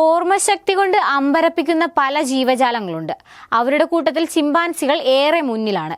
ഓർമ്മശക്തി കൊണ്ട് അമ്പരപ്പിക്കുന്ന പല ജീവജാലങ്ങളുണ്ട്. അവരുടെ കൂട്ടത്തിൽ ചിമ്പാൻസികൾ ഏറെ മുന്നിലാണ്.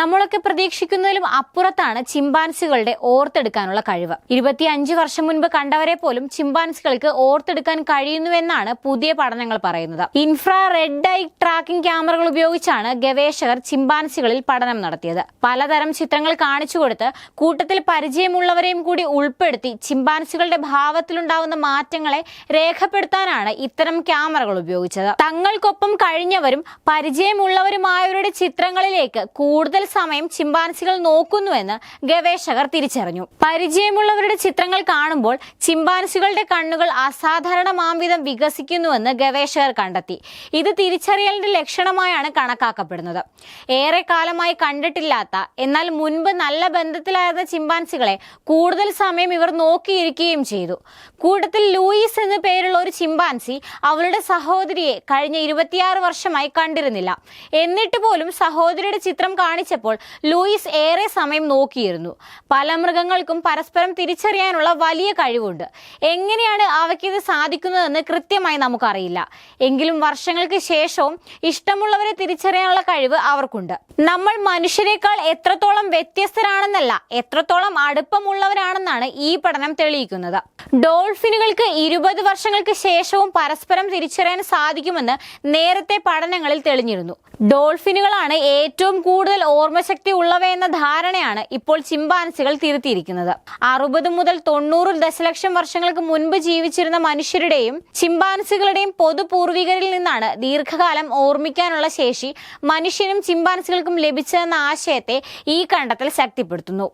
നമ്മളൊക്കെ പ്രതീക്ഷിക്കുന്നതിലും അപ്പുറത്താണ് ചിമ്പാൻസികളുടെ ഓർത്തെടുക്കാനുള്ള കഴിവ്. ഇരുപത്തിയഞ്ച് വർഷം മുൻപ് കണ്ടവരെ പോലും ചിമ്പാൻസികൾക്ക് ഓർത്തെടുക്കാൻ കഴിയുന്നുവെന്നാണ് പുതിയ പഠനങ്ങൾ പറയുന്നത്. ഇൻഫ്രാ റെഡ് ഐ ട്രാക്കിംഗ് ക്യാമറകൾ ഉപയോഗിച്ചാണ് ഗവേഷകർ ചിമ്പാൻസികളിൽ പഠനം നടത്തിയത്. പലതരം ചിത്രങ്ങൾ കാണിച്ചു കൊടുത്ത് കൂട്ടത്തിൽ പരിചയമുള്ളവരെയും കൂടി ഉൾപ്പെടുത്തി ചിമ്പാൻസികളുടെ ഭാവത്തിലുണ്ടാവുന്ന മാറ്റങ്ങളെ രേഖപ്പെടുത്താനാണ് ഇത്തരം ക്യാമറകൾ ഉപയോഗിച്ചത്. തങ്ങൾക്കൊപ്പം കഴിഞ്ഞവരും പരിചയമുള്ളവരുമായവരുടെ ചിത്രങ്ങളിലേക്ക് കൂടുതൽ സമയം ചിമ്പാൻസികൾ നോക്കുന്നുവെന്ന് ഗവേഷകർ തിരിച്ചറിഞ്ഞു. പരിചയമുള്ളവരുടെ ചിത്രങ്ങൾ കാണുമ്പോൾ ചിമ്പാൻസികളുടെ കണ്ണുകൾ അസാധാരണമാംവിധം വികസിക്കുന്നുവെന്ന് ഗവേഷകർ കണ്ടെത്തി. ഇത് തിരിച്ചറിയലിന്റെ ലക്ഷണമായാണ് കണക്കാക്കപ്പെടുന്നത്. ഏറെ കാലമായി കണ്ടിട്ടില്ലാത്ത എന്നാൽ മുൻപ് നല്ല ബന്ധത്തിലായിരുന്ന ചിമ്പാൻസികളെ കൂടുതൽ സമയം ഇവർ നോക്കിയിരിക്കുകയും ചെയ്തു. കൂട്ടത്തിൽ ലൂയിസ് എന്ന പേരുള്ള ഒരു ചിമ്പാൻസി അവളുടെ സഹോദരിയെ കഴിഞ്ഞ ഇരുപത്തിയാറ് വർഷമായി കണ്ടിരുന്നില്ല. എന്നിട്ട് പോലും സഹോദരിയുടെ ചിത്രം കാണിച്ചപ്പോൾ ലൂയിസ് ഏറെ സമയം നോക്കിയിരുന്നു. പല മൃഗങ്ങൾക്കും പരസ്പരം തിരിച്ചറിയാനുള്ള വലിയ കഴിവുണ്ട്. എങ്ങനെയാണ് അവയ്ക്കിത് സാധിക്കുന്നതെന്ന് കൃത്യമായി നമുക്കറിയില്ല. എങ്കിലും വർഷങ്ങൾക്ക് ശേഷവും ഇഷ്ടമുള്ളവരെ തിരിച്ചറിയാനുള്ള കഴിവ് അവർക്കുണ്ട്. നമ്മൾ മനുഷ്യരെക്കാൾ എത്രത്തോളം വ്യത്യസ്തരാണെന്നല്ല എത്രത്തോളം അടുപ്പമുള്ളവരാണെന്നാണ് ഈ പഠനം തെളിയിക്കുന്നത്. ഡോൾഫിനുകൾക്ക് ഇരുപത് വർഷങ്ങൾക്ക് ശേഷവും പരസ്പരം തിരിച്ചറിയാൻ സാധിക്കുമെന്ന് നേരത്തെ പഠനങ്ങളിൽ തെളിഞ്ഞിരുന്നു. ഡോൾഫിനുകളാണ് ഏറ്റവും കൂടുതൽ ഓർമ്മശക്തി ഉള്ളവയെന്ന ധാരണയാണ് ഇപ്പോൾ ചിമ്പാൻസികൾ തിരുത്തിയിരിക്കുന്നത്. അറുപത് മുതൽ തൊണ്ണൂറ് ദശലക്ഷം വർഷങ്ങൾക്ക് മുൻപ് ജീവിച്ചിരുന്ന മനുഷ്യരുടെയും ചിമ്പാൻസികളുടെയും പൊതുപൂർവികരിൽ നിന്നാണ് ദീർഘകാലം ഓർമ്മിക്കാനുള്ള ശേഷി മനുഷ്യനും ചിമ്പാൻസികൾക്കും ലഭിച്ചതെന്ന ആശയത്തെ ഈ കണ്ടെത്തൽ ശക്തിപ്പെടുത്തുന്നു.